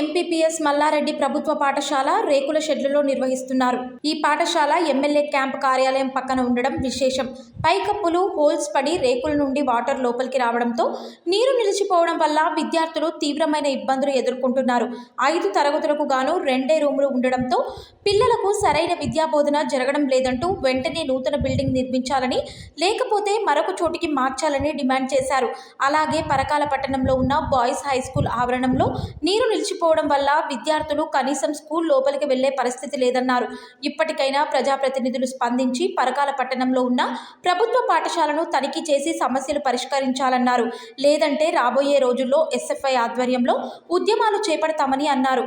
MPPS Mallareddy ప్రభుత్వ పాఠశాల రేకుల షెడ్లలో నిర్వహిస్తున్నారు. ఈ పాఠశాల ఎమ్మెల్యే క్యాంప్ కార్యాలయం పక్కన ఉండడం విశేషం. పైకప్పులు హోల్స్ పడి రేకుల నుండి వాటర్ లోపలికి రావడంతో నీరు నిలిచిపోవడం వల్ల విద్యార్థులు తీవ్రమైన ఇబ్బందులు ఎదుర్కొంటున్నారు. ఐదు తరగతులకు గాను రెండే రూములు ఉండడంతో పిల్లలకు సరైన విద్యాబోధన జరగడం లేదంటూ వెంటనే నూతన బిల్డింగ్ నిర్మించాలని లేకపోతే మరొక చోటికి మార్చాలని డిమాండ్ చేశారు. అలాగే పరకాల పట్టణంలో ఉన్న బాయ్స్ హై స్కూల్ ఆవరణంలో నీరు లేకపోవడం వల్ల విద్యార్థులు కనీసం స్కూల్ లోపలికి వెళ్ళే పరిస్థితి లేదన్నారు. ఇప్పటికైనా ప్రజాప్రతినిధులు స్పందించి పరకాల పట్టణంలో ఉన్న ప్రభుత్వ పాఠశాలను తనిఖీ చేసి సమస్యలు పరిష్కరించాలన్నారు. లేదంటే రాబోయే రోజుల్లో ఎస్ఎఫ్ఐ ఆధ్వర్యంలో ఉద్యమాలు చేపడతామని అన్నారు.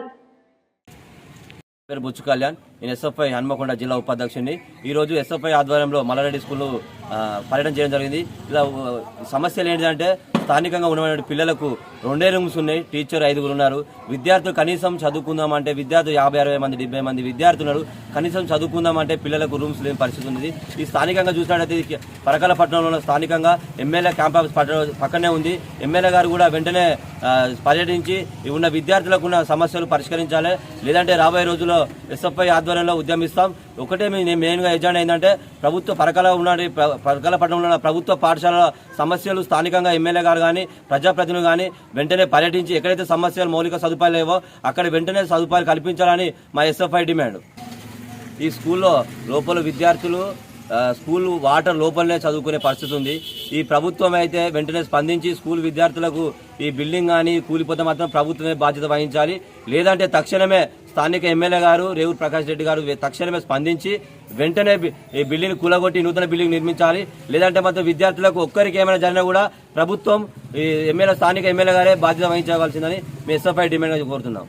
పేరు బుచ్చు కళ్యాణ్. నేను ఎస్ఎఫ్ఐ హన్మకొండ జిల్లా ఉపాధ్యక్షుడిని. ఈరోజు ఎస్ఎఫ్ఐ ఆధ్వర్యంలో మల్లారెడ్డి స్కూల్ పర్యటన చేయడం జరిగింది. ఇలా సమస్యలు ఏంటంటే స్థానికంగా ఉన్నటువంటి పిల్లలకు రెండే రూమ్స్ ఉన్నాయి. టీచర్ ఐదుగురు ఉన్నారు. విద్యార్థులు కనీసం చదువుకుందామంటే విద్యార్థులు యాభై అరవై మంది డెబ్బై మంది విద్యార్థులు ఉన్నారు. కనీసం చదువుకుందామంటే పిల్లలకు రూమ్స్ లేని పరిస్థితి ఉంది ఈ స్థానికంగా చూసినట్లయితే ఇది పరకాల పట్టణంలో ఉన్న స్థానికంగా ఎమ్మెల్యే క్యాంప్ ఆఫీస్ పక్కనే ఉంది. ఎమ్మెల్యే గారు కూడా వెంటనే పర్యటించి ఉన్న విద్యార్థులకు ఉన్న సమస్యలు పరిష్కరించాలి. లేదంటే రాబోయే రోజుల్లో ఎస్ఎఫ్ఐ ఆధ్వర్యంలో ఉద్యమిస్తాం. ఒకటే మేము మెయిన్గా ఎజెండా ఏంటంటే ప్రభుత్వ పరకాల ఉన్న పరకాల పట్టణంలో ఉన్న ప్రభుత్వ పాఠశాలల సమస్యలు స్థానికంగా ఎమ్మెల్యే గారు కానీ ప్రజాప్రతినిధులు కానీ వెంటనే పర్యటించి ఎక్కడైతే సమస్యలు మౌలిక సదుపాయాలు లేవో అక్కడ వెంటనే సదుపాయాలు కల్పించాలని మా ఎస్ఎఫ్ఐ డిమాండ్. ఈ స్కూల్లో లోపల విద్యార్థులు స్కూల్ వాటర్ లోపలనే చదువుకునే పరిస్థితి ఉంది. ఈ ప్రభుత్వం అయితే వెంటనే స్పందించి స్కూల్ విద్యార్థులకు ఈ బిల్డింగ్ కానీ కూలిపోతే మాత్రం ప్రభుత్వమే బాధ్యత వహించాలి. లేదంటే తక్షణమే స్థానిక ఎమ్మెల్యే గారు రేవూరు ప్రకాష్ రెడ్డి గారు తక్షణమే స్పందించి వెంటనే ఈ బిల్డింగ్ కూలగొట్టి నూతన బిల్డింగ్ నిర్మించాలి. లేదంటే మాత్రం విద్యార్థులకు ఒక్కరికి ఏమైనా జరిగినా కూడా ప్రభుత్వం ఈ ఎమ్మెల్యే స్థానిక ఎమ్మెల్యే గారే బాధ్యత వహించవలసిందని మేము ఎస్ఎఫ్ఐ డిమాండ్ కోరుతున్నాం.